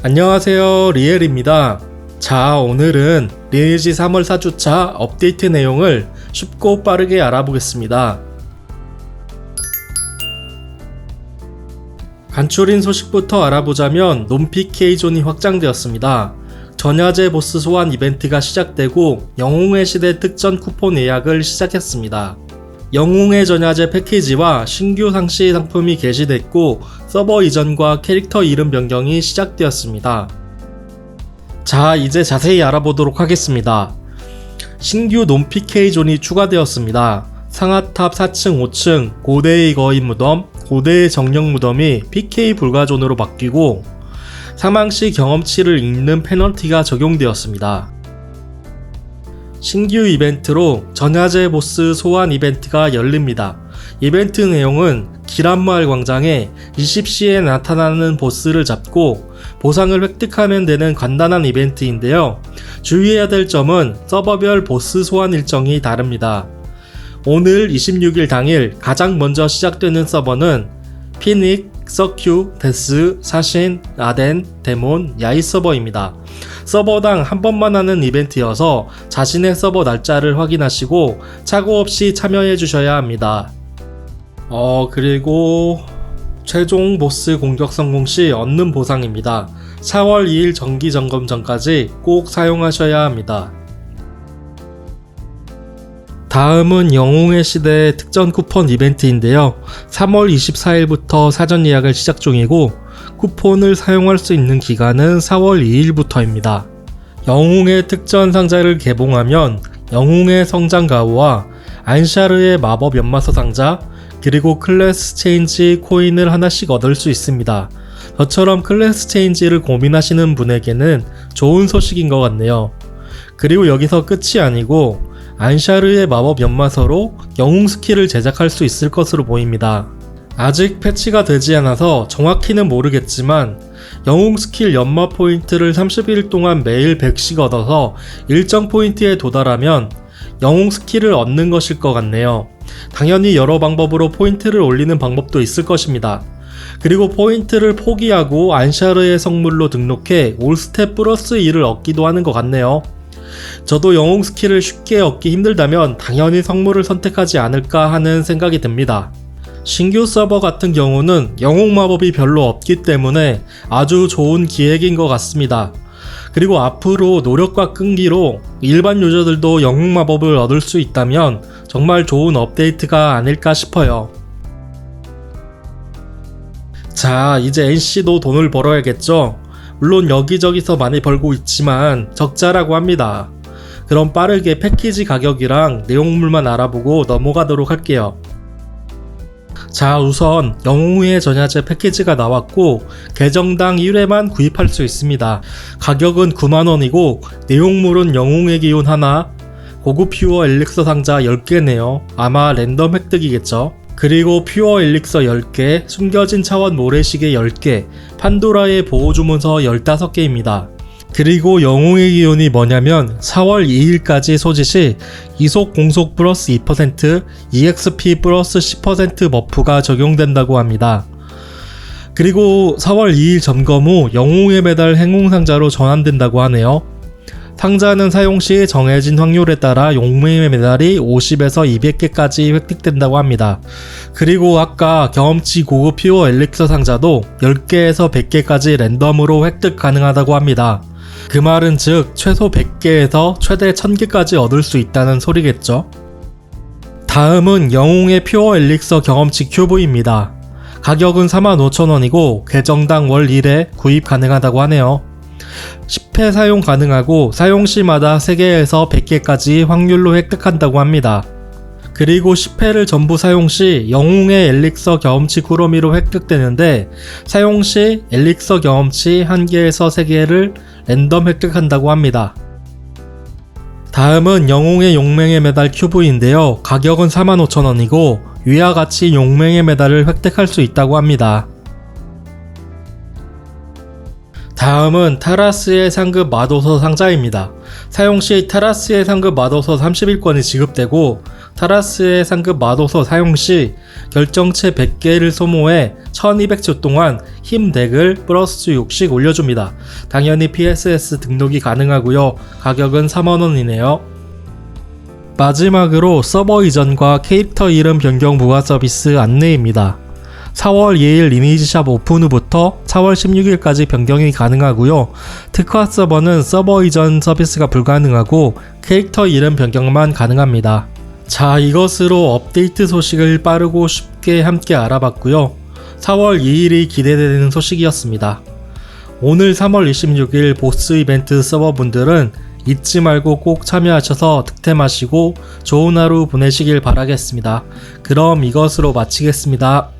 안녕하세요 리엘입니다. 자 오늘은 리니지 3월 4주차 업데이트 내용을 쉽고 빠르게 알아보겠습니다. 간추린 소식부터 알아보자면 논PK존이 확장되었습니다. 전야제 보스 소환 이벤트가 시작되고 영웅의 시대 특전 쿠폰 예약을 시작했습니다 영웅의 전야제 패키지와 신규 상시 상품이 게시됐고 서버 이전과 캐릭터 이름 변경이 시작되었습니다. 자, 이제 자세히 알아보도록 하겠습니다. 신규 논PK 존이 추가되었습니다. 상하탑 4층, 5층, 고대의 거인 무덤, 고대의 정령 무덤이 PK 불가 존으로 바뀌고 사망 시 경험치를 잃는 페널티가 적용되었습니다. 신규 이벤트로 전야제 보스 소환 이벤트가 열립니다. 이벤트 내용은 기란마을 광장에 20시에 나타나는 보스를 잡고 보상을 획득하면 되는 간단한 이벤트인데요. 주의해야 될 점은 서버별 보스 소환 일정이 다릅니다. 오늘 26일 당일 가장 먼저 시작되는 서버는 피닉, 서큐, 데스, 사신, 아덴, 데몬, 야이 서버입니다. 서버당 한 번만 하는 이벤트여서 자신의 서버 날짜를 확인하시고 착오 없이 참여해 주셔야 합니다. 어, 그리고 최종 보스 공격 성공 시 얻는 보상입니다. 4월 2일 정기 점검 전까지 꼭 사용하셔야 합니다. 다음은 영웅의 시대 특전 쿠폰 이벤트인데요. 3월 24일부터 사전 예약을 시작 중이고 쿠폰을 사용할 수 있는 기간은 4월 2일부터입니다. 영웅의 특전 상자를 개봉하면 영웅의 성장 가우와 안샤르의 마법 연마서 상자 그리고 클래스 체인지 코인을 하나씩 얻을 수 있습니다. 저처럼 클래스 체인지를 고민하시는 분에게는 좋은 소식인 것 같네요. 그리고 여기서 끝이 아니고 안샤르의 마법 연마서로 영웅 스킬을 제작할 수 있을 것으로 보입니다. 아직 패치가 되지 않아서 정확히는 모르겠지만 영웅 스킬 연마 포인트를 30일 동안 매일 100씩 얻어서 일정 포인트에 도달하면 영웅 스킬을 얻는 것일 것 같네요. 당연히 여러 방법으로 포인트를 올리는 방법도 있을 것입니다. 그리고 포인트를 포기하고 안샤르의 성물로 등록해 올스텝 플러스 2를 얻기도 하는 것 같네요. 저도 영웅 스킬을 쉽게 얻기 힘들다면 당연히 성물을 선택하지 않을까 하는 생각이 듭니다. 신규 서버 같은 경우는 영웅 마법이 별로 없기 때문에 아주 좋은 기획인 것 같습니다. 그리고 앞으로 노력과 끈기로 일반 유저들도 영웅 마법을 얻을 수 있다면 정말 좋은 업데이트가 아닐까 싶어요. 자, 이제 NC도 돈을 벌어야겠죠? 물론 여기저기서 많이 벌고 있지만 적자라고 합니다. 그럼 빠르게 패키지 가격이랑 내용물만 알아보고 넘어가도록 할게요. 자, 우선 영웅의 전야제 패키지가 나왔고 계정당 1회만 구입할 수 있습니다. 가격은 9만원이고 내용물은 영웅의 기운 하나, 고급 퓨어 엘릭서 상자 10개네요. 아마 랜덤 획득이겠죠. 그리고 퓨어 엘릭서 10개, 숨겨진 차원 모래시계 10개, 판도라의 보호주문서 15개입니다. 그리고 영웅의 기운이 뭐냐면 4월 2일까지 소지시 이속 공속 플러스 2%, EXP 플러스 10% 버프가 적용된다고 합니다. 그리고 4월 2일 점검 후 영웅의 메달 행운상자로 전환된다고 하네요. 상자는 사용 시 정해진 확률에 따라 용맹의 메달이 50에서 200개까지 획득된다고 합니다. 그리고 아까 경험치 고급 퓨어 엘릭서 상자도 10개에서 100개까지 랜덤으로 획득 가능하다고 합니다. 그 말은 즉 최소 100개에서 최대 1000개까지 얻을 수 있다는 소리겠죠. 다음은 영웅의 퓨어 엘릭서 경험치 큐브입니다. 가격은 45,000원이고 계정당 월 1회 구입 가능하다고 하네요. 10회 사용 가능하고 사용 시마다 3개에서 100개까지 확률로 획득한다고 합니다. 그리고 10회를 전부 사용 시 영웅의 엘릭서 경험치 구러미로 획득되는데 사용 시 엘릭서 경험치 1개에서 3개를 랜덤 획득한다고 합니다. 다음은 영웅의 용맹의 메달 큐브인데요. 가격은 45,000원이고 위와 같이 용맹의 메달을 획득할 수 있다고 합니다. 다음은 타라스의 상급 마도서 상자입니다. 사용 시 타라스의 상급 마도서 30일권이 지급되고 타라스의 상급 마도서 사용 시 결정체 100개를 소모해 1200초 동안 힘 덱을 플러스 6씩 올려줍니다. 당연히 PSS 등록이 가능하고요. 가격은 3만원이네요. 마지막으로 서버 이전과 캐릭터 이름 변경 부가 서비스 안내입니다. 4월 2일 리니지샵 오픈 후부터 4월 16일까지 변경이 가능하고요. 특화 서버는 서버 이전 서비스가 불가능하고 캐릭터 이름 변경만 가능합니다. 자, 이것으로 업데이트 소식을 빠르고 쉽게 함께 알아봤고요. 4월 2일이 기대되는 소식이었습니다. 오늘 3월 26일 보스 이벤트 서버분들은 잊지 말고 꼭 참여하셔서 득템하시고 좋은 하루 보내시길 바라겠습니다. 그럼 이것으로 마치겠습니다.